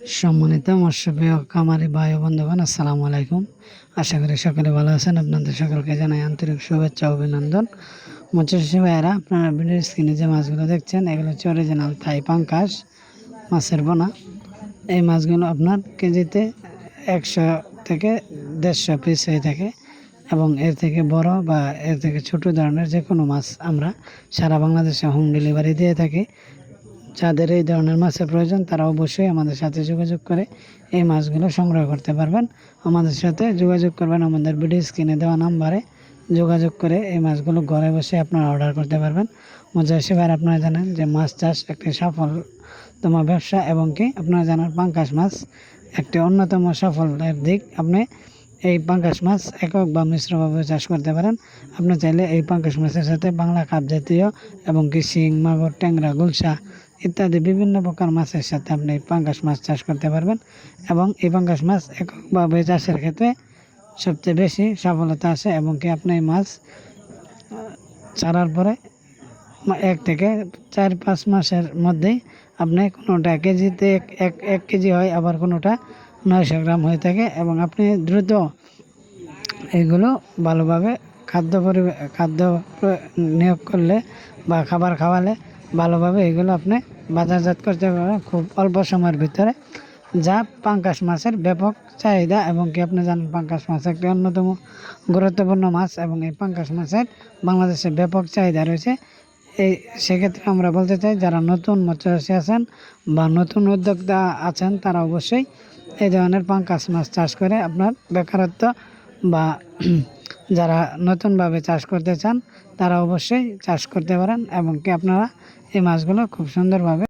সম্মানিত মৎস্যপ্রিয় কামারি ভাই বন্ধুগণ, আসসালামু আলাইকুম। আশা করি সকলে ভালো আছেন। আপনাদের সকলকে জানাই আন্তরিক শুভেচ্ছা অভিনন্দন। মৎস্যচাষী ভাইয়েরা, আপনারা ভিডিও স্ক্রিনে যে মাছগুলো দেখছেন, এগুলো হচ্ছে অরিজিনাল থাই পাঙ্কাশ মাছের বোনা। এই মাছগুলো আপনার কেজিতে একশো থেকে দেড়শো পিস হয়ে থাকে এবং এর থেকে বড় বা এর থেকে ছোট ধরনের যে কোনো মাছ আমরা সারা বাংলাদেশে হোম ডেলিভারি দিয়ে থাকি। যাদের এই ধরনের মাছের প্রয়োজন, তারা অবশ্যই আমাদের সাথে যোগাযোগ করে এই মাছগুলো সংগ্রহ করতে পারবেন। আমাদের সাথে যোগাযোগ করবেন আমাদের ভিডিও স্ক্রিনে দেওয়া নাম্বারে। যোগাযোগ করে এই মাছগুলো ঘরে বসে আপনারা অর্ডার করতে পারবেন। মজা এবার আপনারা জানেন যে মাছ চাষ একটি সফলতম ব্যবসা এবং কি আপনারা জানেন পাঙ্কাশ মাছ একটি অন্যতম সফলের দিক। আপনি এই পাঙ্কাশ মাছ একক বা মিশ্রভাবে চাষ করতে পারেন। আপনি চাইলে এই পাঙ্কাশ মাছের সাথে বাংলা কাপ জাতীয় এবং কি শিং, মাগুর, ট্যাংরা, গুলশা ইত্যাদি বিভিন্ন প্রকার মাছের সাথে আপনি পাঙ্কাশ মাছ চাষ করতে পারবেন এবং এই পাঙ্গাস মাছ এককভাবে চাষের ক্ষেত্রে সবচেয়ে বেশি সফলতা আছে এবং কি আপনি মাছ ছাড়ার পরে এক থেকে চার পাঁচ মাসের মধ্যেই আপনি কোনোটা কেজিতে এক এক কেজি হয়, আবার কোনোটা নয়শো গ্রাম হয়ে থাকে এবং আপনি দ্রুত এগুলো ভালোভাবে খাদ্য পরি খাদ্য নিয়োগ করলে বা খাবার খাওয়ালে ভালোভাবে এগুলো আপনি বাজারজাত করতে পারবেন খুব অল্প সময়ের ভিতরে। যা পাঙ্কাশ মাছের ব্যাপক চাহিদা এবং কি আপনি জানেন পাঙ্কাশ মাছ একটি অন্যতম গুরুত্বপূর্ণ মাছ এবং এই পাঙ্কাশ মাছের বাংলাদেশে ব্যাপক চাহিদা রয়েছে। এই সেক্ষেত্রে আমরা বলতে চাই, যারা নতুন মৎস্যচাষী আছেন বা নতুন উদ্যোক্তা আছেন, তারা অবশ্যই এই ধরনের পাঙ্কাশ মাছ চাষ করে আপনার বেকারত্ব বা যারা নতুনভাবে চাষ করতে চান, তারা অবশ্যই চাষ করতে পারেন এবং কি আপনারা এই মাছগুলো খুব সুন্দরভাবে